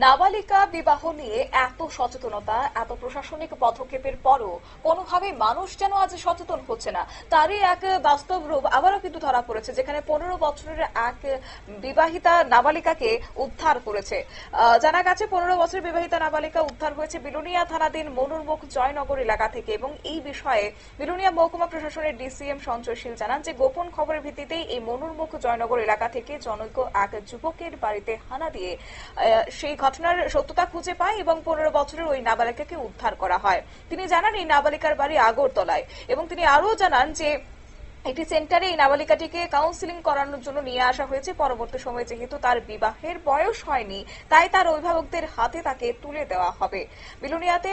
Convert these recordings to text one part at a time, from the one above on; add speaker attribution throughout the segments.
Speaker 1: নাবালিকা বিবাহ নিয়ে এত সচেতনতা, এত প্রশাসনিক পদক্ষেপের পরও কোনোভাবে মানুষ যেন আজ সচেতন হচ্ছে না। তারই এক বাস্তব রূপ আবারও কিন্তু ধরা পড়েছে, যেখানে পনেরো বছরের এক বিবাহিতা নাবালিকাকে উদ্ধার করেছে। জানা গেছে, পনেরো বছরের বিবাহিতা নাবালিকা উদ্ধার হয়েছে বিলুনিয়া থানাধীন মনুরমুখ জয়নগর এলাকা থেকে এবং এই বিষয়ে বিলুনিয়া মহকুমা প্রশাসনের ডিসিএম সঞ্চয়শীল জানান যে, গোপন খবরের ভিত্তিতেই এই মনুরমুখ জয়নগর এলাকা থেকে জনৈক এক যুবকের বাড়িতে হানা দিয়ে সেই ঘটনার সত্যতা খুঁজে পায় এবং পনেরো বছরের ওই নাবালিকাকে উদ্ধার করা হয়। তিনি জানান, এই নাবালিকার বাড়ি আগরতলায় এবং তিনি আরও জানান যে, একটি সেন্টারে এই নাবালিকাটিকে কাউন্সিলিং করানোর জন্য নিয়ে আসা হয়েছে। পরবর্তী সময়ে যেহেতু তার বিবাহের বয়স হয়নি, তাই তার অভিভাবকদের হাতে তাকে তুলে দেওয়া হবে। বিলুনিয়াতে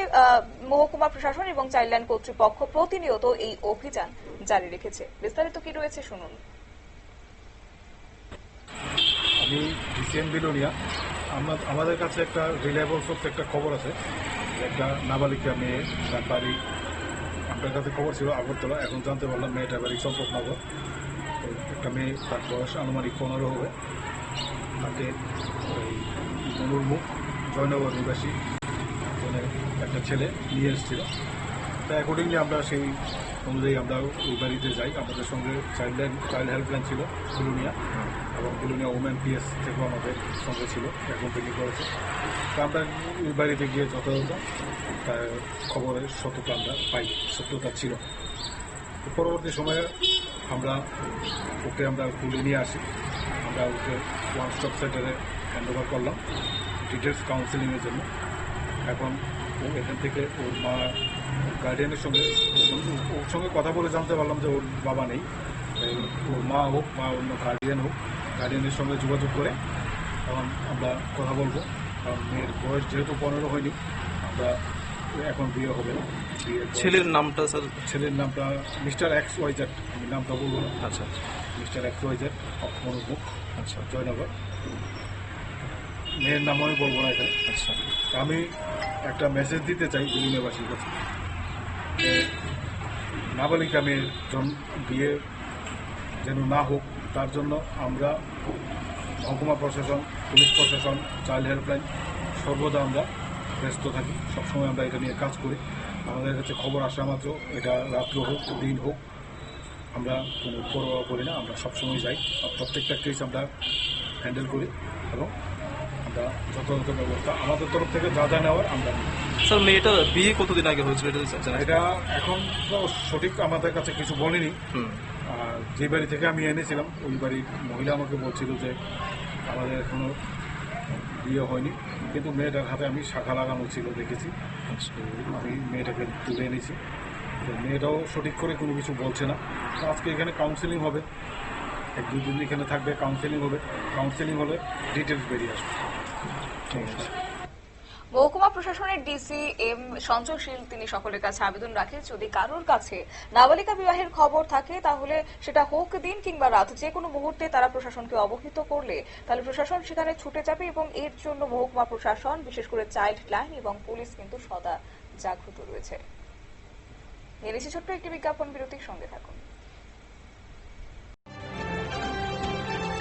Speaker 1: মহকুমা প্রশাসন এবং চাইল্ডলাইন কর্তৃপক্ষ প্রতিনিয়ত এই অভিযান জারি রেখেছে। বিস্তারিত কি রয়েছে, শুনুন।
Speaker 2: আমি বিলোনিয়া। আমাদের কাছে একটা রিলায়েবল সোর্স একটা খবর আছে। একটা নাবালিকা মেয়ে, তার বাড়ি, আপনার কাছে খবর ছিল আগরতলা। এখন জানতে পারলাম মেয়েটার বাড়ি চম্পকনগর। একটা মেয়ে, তার বয়স আনুমানিক পনেরো হবে। তাকে ওই মনুরমুখ জয়নগর নিবাসী একটা ছেলে নিয়ে এসেছিল। তা অ্যাকর্ডিংলি আমরা সেই অনুযায়ী আমরা ওই বাড়িতে যাই, আমাদের সঙ্গে চাইল্ড লাইন চাইল্ড হেল্পলাইন ছিল বিলুনিয়া এবং বিলুনিয়া ওমেন পিএস থেকেও আমাদের সঙ্গে ছিল অ্যাকম্পানি করেছে। তা আমরা ওই বাড়িতে গিয়ে যথাযথ তার খবরের সত্যতা আমরা পাই, সত্যতা ছিল। পরবর্তী সময়ে আমরা ওকে আমরা তুলে নিয়ে আসি। আমরা ওকে ওয়ান স্টপ সেন্টারে হ্যান্ড করলাম ডিটেলস কাউন্সিলিংয়ের জন্য। এখন এখান থেকে ওর মা গার্ডিয়ানের সঙ্গে ওর সঙ্গে কথা বলে জানতে পারলাম যে ওর বাবা নেই। ওর মা হোক বা অন্য গার্ডিয়ান হোক গার্ডিয়ানের সঙ্গে যোগাযোগ করে এখন আমরা কথা বলব। কারণ মেয়ের বয়স যেহেতু পনেরো হয়নি আমরা এখন বিয়ে হবে। না
Speaker 3: ছেলের নামটা স্যার?
Speaker 2: ছেলের নামটা মিস্টার এক্স ওয়াই জেড আমি নামটা বলব
Speaker 3: আচ্ছা আচ্ছা।
Speaker 2: Mister X Y Z Monomukh
Speaker 3: আচ্ছা।
Speaker 2: জয়নগর। মেয়ের নাম আমি বলব না এখানে।
Speaker 3: আচ্ছা।
Speaker 2: আমি একটা মেসেজ দিতে চাই বিলিনেবাসীর কাছে। যে নাবালিকা মেয়ের জন- বিয়ে যেন না হোক তার জন্য আমরা মহকুমা প্রশাসন পুলিশ প্রশাসন চাইল্ড হেল্পলাইন সর্বদা আমরা ব্যস্ত থাকি। সবসময় আমরা এটা নিয়ে কাজ করি। আমাদের কাছে খবর আসা মাত্র এটা রাত্র হোক দিন হোক আমরা কোনো পরোয়া করি না। আমরা সবসময় যাই। প্রত্যেকটা কেস আমরা হ্যান্ডেল করি এবং আমরা যথাযথ ব্যবস্থা আমাদের তরফ থেকে যা যা নেওয়ার আমরা
Speaker 3: স্যার মেয়েটা বিয়ে কতদিন আগে হয়েছিল? এটা
Speaker 2: এখন তো সঠিক আমাদের কাছে কিছু বলেনি। আর যে বাড়ি থেকে আমি এনেছিলাম ওই বাড়ির মহিলা আমাকে বলছিল যে আমাদের এখনও বিয়ে হয়নি। কিন্তু মেয়েটার হাতে আমি শাখা লাগানো ছিল দেখেছি।
Speaker 3: আচ্ছা।
Speaker 2: আমি মেয়েটাকে তুলে এনেছি। মেয়েটাও সঠিক করে কোনো কিছু বলছে না। আজকে এখানে কাউন্সেলিং হবে। এক দুই দিন এখানে থাকবে কাউন্সেলিং হবে কাউন্সেলিং হলে ডিটেলস বেরিয়ে আসবে। ঠিক আছে।
Speaker 1: মহকুমা প্রশাসনের ডিসি এম সঞ্চয়শীল তিনি সকলের কাছে আবেদন রাখেন যদি কারোর কাছে নাবালিকা বিবাহের খবর থাকে তাহলে সেটা হোক দিন কিংবা রাত যে কোনো মুহূর্তে তারা প্রশাসনকে অবহিত করলে তাহলে প্রশাসন সেখানে ছুটে যাবে এবং এর জন্য মহকুমা প্রশাসন বিশেষ করে চাইল্ড লাইন এবং পুলিশ কিন্তু সদা জাগ্রত রয়েছে। এনেছি ছোট্ট একটি বিজ্ঞাপন বিরতির সঙ্গে থাকুন।